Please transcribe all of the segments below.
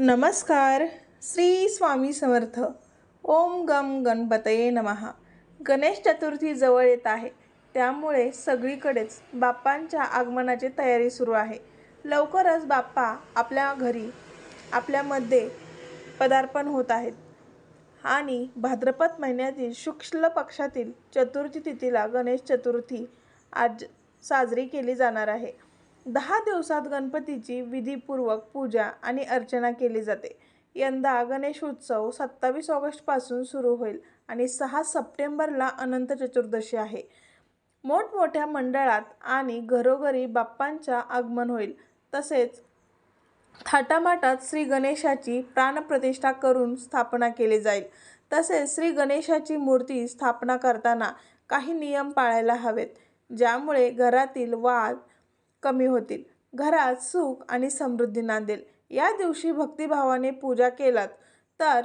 नमस्कार. श्री स्वामी समर्थ. ओम गम गणपतये नमहा गणेश चतुर्थी जवळ येत आहे. त्यामुळे सगळीकडेच बाप्पांच्या आगमनाची तयारी सुरू आहे. लवकरच बाप्पा आपल्या घरी आपल्यामध्ये पदार्पण होत आहेत. आणि भाद्रपद महिन्यातील शुक्ल पक्षातील चतुर्थी तिथीला गणेश चतुर्थी आज साजरी केली जाणार आहे. दहा दिवसात गणपतीची विधीपूर्वक पूजा आणि अर्चना केली जाते. यंदा गणेश उत्सव सत्तावीस ऑगस्टपासून सुरू होईल आणि सहा सप्टेंबरला अनंत चतुर्दशी आहे. मोठमोठ्या मंडळात आणि घरोघरी बाप्पांच्या आगमन होईल. तसेच थाटामाटात श्री गणेशाची प्राणप्रतिष्ठा करून स्थापना केली जाईल. तसेच श्री गणेशाची मूर्ती स्थापना करताना काही नियम पाळायला हवेत ज्यामुळे घरातील वाद कमी होतील. घरात सुख आणि समृद्धी नांदेल. या दिवशी भक्तिभावाने पूजा केलात तर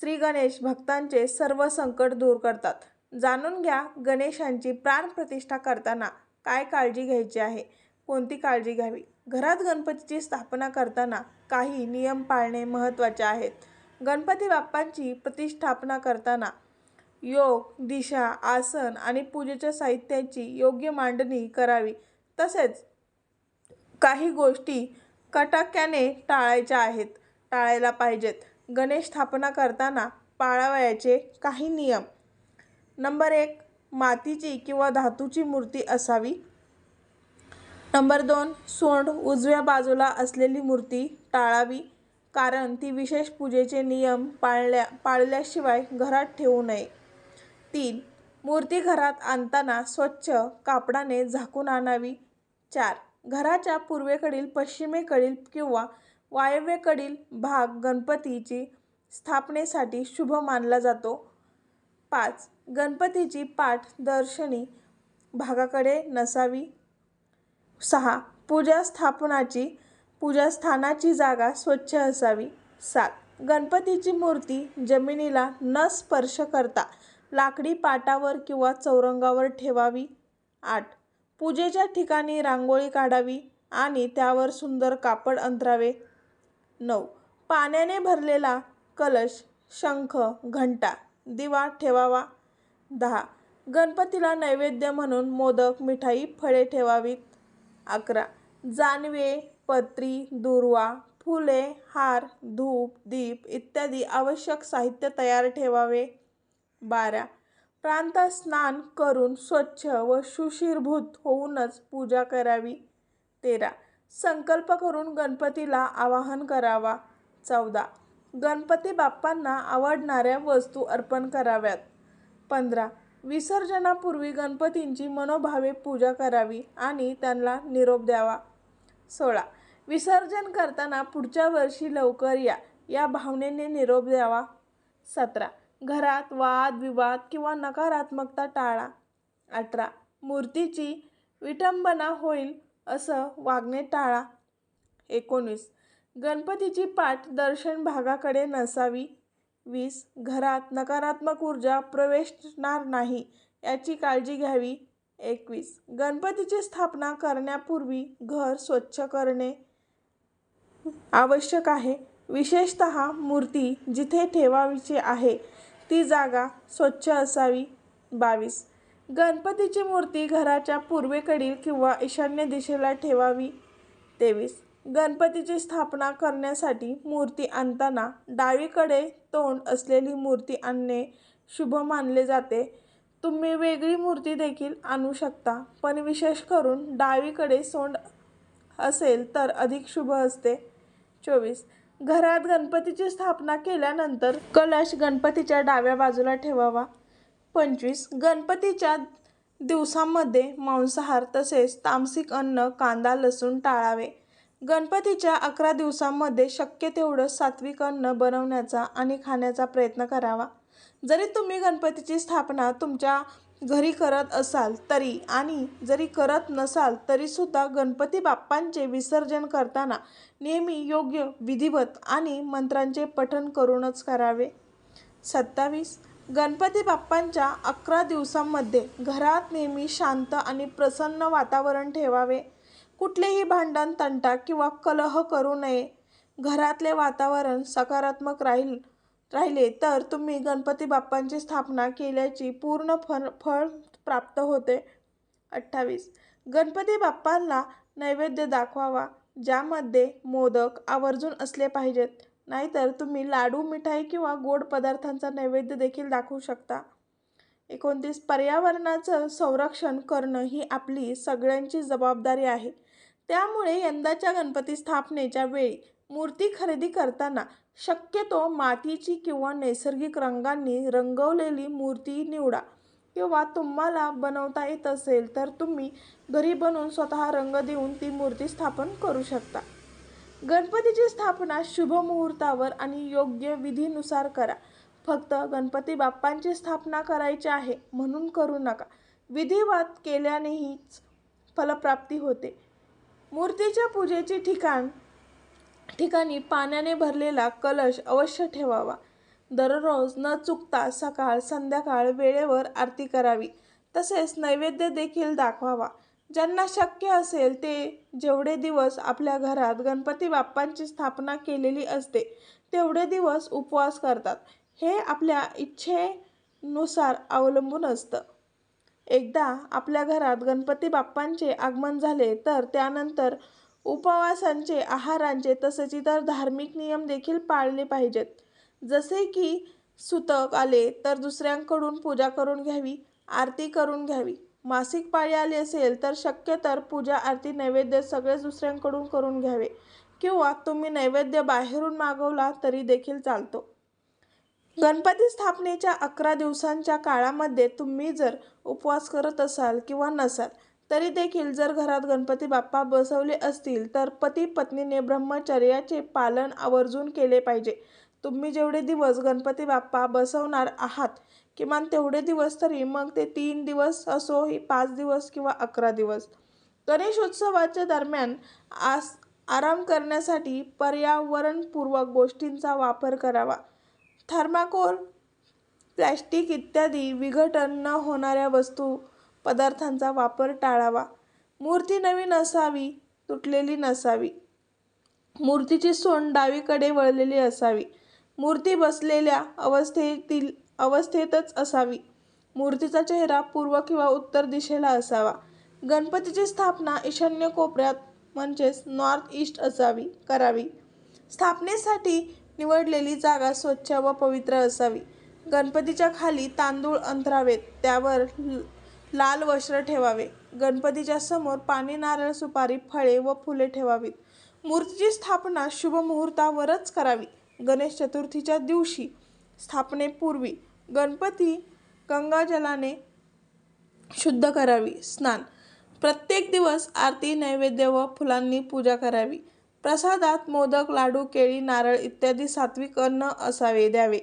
श्री गणेश भक्तांचे सर्व संकट दूर करतात. जाणून घ्या गणेशांची प्राणप्रतिष्ठा करताना काय काळजी घ्यायची आहे? कोणती काळजी घ्यावी? घरात गणपतीची स्थापना करताना काही नियम पाळणे महत्त्वाचे आहेत. गणपती बाप्पांची प्रतिष्ठापना करताना योग दिशा आसन आणि पूजेच्या साहित्याची योग्य मांडणी करावी. तसेच काही गोष्टी कटाक्याने टाळायच्या आहेत. टाळायला पाहिजेत. गणेश स्थापना करताना पाळावयाचे काही नियम. नंबर एक मातीची किंवा धातूची मूर्ती असावी. नंबर दोन सोंड उजव्या बाजूला असलेली मूर्ती टाळावी कारण ती विशेष पूजेचे नियम पाळल्या पाळल्याशिवाय घरात ठेवू नये. तीन मूर्ती घरात आणताना स्वच्छ कापडाने झाकून आणावी. चार घराच्या पूर्वेकडील पश्चिमेकडील किंवा वायव्येकडील भाग गणपतीची स्थापनेसाठी शुभ मानला जातो. पाच. गणपतीची पाठ दर्शनी भागाकडे नसावी. सहा. पूजा स्थापनाची पूजास्थानाची जागा स्वच्छ असावी. सात. गणपतीची मूर्ती जमिनीला न स्पर्श करता लाकडी पाटावर किंवा चौरंगावर ठेवावी. आठ. पूजेच्या ठिकाणी रांगोळी काढावी आणि त्यावर सुंदर कापड अंतरावे. नऊ. पाण्याने भरलेला कलश शंख घंटा दिवा ठेवावा. दहा. गणपतीला नैवेद्य म्हणून मोदक मिठाई फळे ठेवावीत अकरा. जानवे पत्री दुर्वा फुले हार धूप दीप इत्यादी आवश्यक साहित्य तयार ठेवावे. बारा. प्रांतस्नान करून स्वच्छ व सुशीरभूत होऊनच पूजा करावी. तेरा. संकल्प करून गणपतीला आवाहन करावा. चौदा. गणपती बाप्पांना आवडणाऱ्या वस्तू अर्पण कराव्यात. पंधरा. विसर्जनापूर्वी गणपतींची मनोभावे पूजा करावी आणि त्यांना निरोप द्यावा. सोळा. विसर्जन करताना पुढच्या वर्षी लवकर या या भावनेने निरोप द्यावा. सतरा. घरात वाद विवाद किंवा नकारात्मकता टाळा. अठरा. मूर्तीची विटंबना होईल असं वागणे टाळा. एकोणीस. गणपतीची पाठ दर्शन भागाकडे नसावी. वीस. घरात नकारात्मक ऊर्जा प्रवेशणार नाही याची काळजी घ्यावी. एकवीस. गणपतीची स्थापना करण्यापूर्वी घर स्वच्छ करणे आवश्यक आहे. विशेषत मूर्ती जिथे ठेवावीची आहे. ती जागा स्वच्छ असावी. बावीस. गणपतीची मूर्ती घराच्या पूर्वेकडील किंवा ईशान्य दिशेला ठेवावी. तेवीस. गणपतीची स्थापना करण्यासाठी मूर्ती आणताना डावीकडे तोंड असलेली मूर्ती आणणे शुभ मानले जाते. तुम्ही वेगळी मूर्ती देखील आणू शकता पण विशेष करून डावीकडे सोंड असेल तर अधिक शुभ असते. चोवीस. घरात गणपतीची स्थापना केल्यानंतर कलश गणपतीच्या डाव्या बाजूला ठेवावा. पंचवीस. गणपतीच्या दिवसांमध्ये मांसाहार तसेच तामसिक अन्न कांदा लसूण टाळावे. गणपतीच्या अकरा दिवसांमध्ये शक्य तेवढं सात्विक अन्न बनवण्याचा आणि खाण्याचा प्रयत्न करावा. जरी तुम्ही गणपतीची स्थापना तुमच्या घरी करत असाल तरी आणि जरी करत नसाल तरीसुद्धा गणपती बाप्पांचे विसर्जन करताना नेहमी योग्य विधिवत आणि मंत्रांचे पठण करूनच करावे. सत्तावीस. गणपती बाप्पांच्या अकरा दिवसांमध्ये घरात नेहमी शांत आणि प्रसन्न वातावरण ठेवावे. कुठलेही भांडण तंटा किंवा कलह करू नये. घरातले वातावरण सकारात्मक राहील. राहिले तर तुम्ही गणपती बाप्पांची स्थापना केल्याची पूर्ण फल फळ प्राप्त होते. अठ्ठावीस. गणपती बाप्पांना नैवेद्य दाखवावा ज्यामध्ये मोदक आवर्जून असले पाहिजेत. नाहीतर तुम्ही लाडू मिठाई किंवा गोड पदार्थांचा नैवेद्य देखील दाखवू शकता. एकोणतीस. पर्यावरणाचं संरक्षण करणं ही आपली सगळ्यांची जबाबदारी आहे. त्यामुळे यंदाच्या गणपती स्थापनेच्या वेळी मूर्ती खरेदी करताना शक्यतो मातीची किंवा नैसर्गिक रंगांनी रंगवलेली मूर्ती निवडा. किंवा तुम्हाला बनवता येत असेल तर तुम्ही घरी बनवून स्वतः रंग देऊन ती मूर्ती स्थापन करू शकता. गणपतीची स्थापना शुभ मुहूर्तावर आणि योग्य विधीनुसार करा. फक्त गणपती बाप्पांची स्थापना करायची आहे म्हणून करू नका. विधिवाद केल्यानेहीच फलप्राप्ती होते. मूर्तीच्या पूजेचे ठिकाण ठिकाणी पाण्याने भरलेला कलश अवश्य ठेवावा. दररोज न चुकता सकाळ संध्याकाळ वेळेवर आरती करावी. तसेच नैवेद्य देखील दाखवावा. ज्यांना शक्य असेल ते जेवढे दिवस आपल्या घरात गणपती बाप्पांची स्थापना केलेली असते तेवढे दिवस उपवास करतात. हे आपल्या इच्छेनुसार अवलंबून असतं. एकदा आपल्या घरात गणपती बाप्पांचे आगमन झाले तर त्यानंतर उपवासांचे आहारांचे तसेच इतर धार्मिक नियम देखील पाळले पाहिजेत. जसे की सुतक आले तर दुसऱ्यांकडून पूजा करून घ्यावी आरती करून घ्यावी. मासिक पाळी आली असेल तर शक्य तर पूजा आरती नैवेद्य सगळेच दुसऱ्यांकडून करून घ्यावे किंवा तुम्ही नैवेद्य बाहेरून मागवला तरी देखील चालतो. गणपती स्थापनेच्या अकरा दिवसांच्या काळामध्ये तुम्ही जर उपवास करत असाल किंवा नसाल तरी देखील जर घरात गणपती बाप्पा बसवले असतील तर पती पत्नीने ब्रह्मचर्याचे पालन आवर्जून केले पाहिजे. तुम्ही जेवढे दिवस गणपती बाप्पा बसवणार आहात किमान तेवढे दिवस तरी मग ते तीन दिवस असो ही पाच दिवस किंवा अकरा दिवस. गणेशोत्सवाच्या दरम्यान आस आराम करण्यासाठी पर्यावरणपूर्वक गोष्टींचा वापर करावा. थर्माकोल प्लॅस्टिक इत्यादी विघटन न होणाऱ्या वस्तू पदार्थांचा वापर टाळावा. मूर्ती नवीन असावी तुटलेली नसावी. मूर्तीची सोंड डावीकडे वळलेली असावी. मूर्ती बसलेल्या अवस्थेतील अवस्थेतच असावी. मूर्तीचा चेहरा पूर्व किंवा उत्तर दिशेला असावा. गणपतीची स्थापना ईशान्य कोपऱ्यात म्हणजेच नॉर्थ ईस्ट असावी करावी. स्थापनेसाठी निवडलेली जागा स्वच्छ व पवित्र असावी. गणपतीच्या खाली तांदूळ अंतरावेत त्यावर लाल वस्त्र ठेवावे. गणपतीच्या समोर पाणी नारळ सुपारी फळे व फुले ठेवावीत. मूर्तीची स्थापना शुभ मुहूर्तावरच करावी. गणेश चतुर्थीच्या दिवशी स्थापनेपूर्वी गणपती गंगाजलाने शुद्ध करावी. स्नान. प्रत्येक दिवस आरती नैवेद्य व फुलांनी पूजा करावी. प्रसादात मोदक लाडू केळी नारळ इत्यादी सात्विक अन्न असावे द्यावे.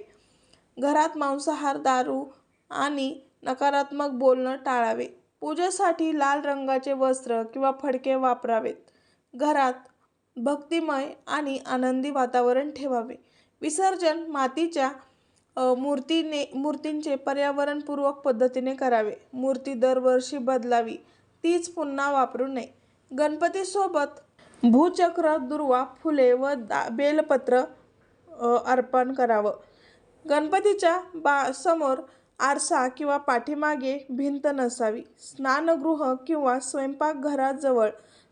घरात मांसाहार दारू आणि नकारात्मक बोलणं टाळावे. पूजेसाठी लाल रंगाचे वस्त्र किंवा फडके वापरावेत. घरात भक्तिमय आणि आनंदी वातावरण ठेवावे. विसर्जन मातीच्या मूर्तीने मूर्तींचे पर्यावरणपूर्वक पद्धतीने करावे. मूर्ती दरवर्षी बदलावी. तीच पुन्हा वापरू नये. गणपतीसोबत भूचक्र दुर्वा फुले व दा बेलपत्र अर्पण करावं. गणपतीच्या बा समोर आरसा किंवा पाठीमागे भिंत नसावी. स्नानगृह किंवा स्वयंपाकघराजवळ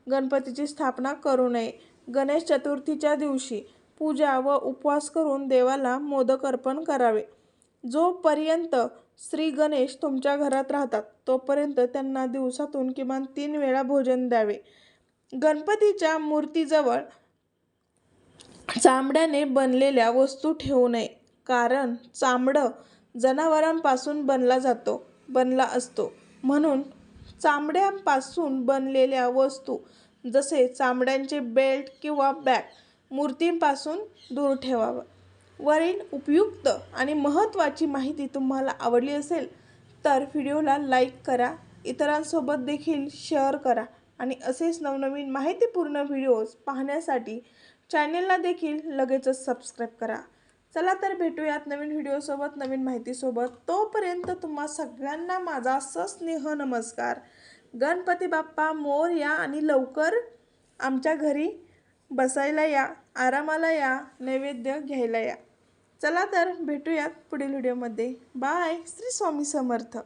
गणपतीची स्थापना करू नये. गणेश चतुर्थीच्या दिवशी पूजा व उपवास करून देवाला मोदक अर्पण करावे. जोपर्यंत श्री गणेश तुमच्या घरात राहतात तोपर्यंत त्यांना दिवसातून किमान तीन वेळा भोजन द्यावे. गणपतीच्या मूर्तीजवळ चामड्याने बनलेल्या वस्तू ठेवू नये कारण चामडं जनावरांपासून बनला जातो बनला असतो. म्हणून चामड्यांपासून बनलेल्या वस्तू जसे चामड्यांचे बेल्ट किंवा बॅग मूर्तींपासून दूर ठेवावं. वरील उपयुक्त आणि महत्त्वाची माहिती तुम्हाला आवडली असेल तर व्हिडिओला लाईक करा इतरांसोबत देखील शेअर करा आणि असेच नवनवीन माहितीपूर्ण व्हिडिओज पाहण्यासाठी चॅनेलला देखील लगेचच सबस्क्राईब करा. चला तर भेटूयात नवीन व्हिडिओसोबत नवीन माहितीसोबत तोपर्यंत तुम्हा सगळ्यांना माझा सस्नेह नमस्कार. गणपती बाप्पा मोर या आणि लवकर आमच्या घरी बसायला या आरामाला या नैवेद्य घ्यायला या. चला तर भेटूयात पुढील व्हिडिओमध्ये बाय श्री स्वामी समर्थ.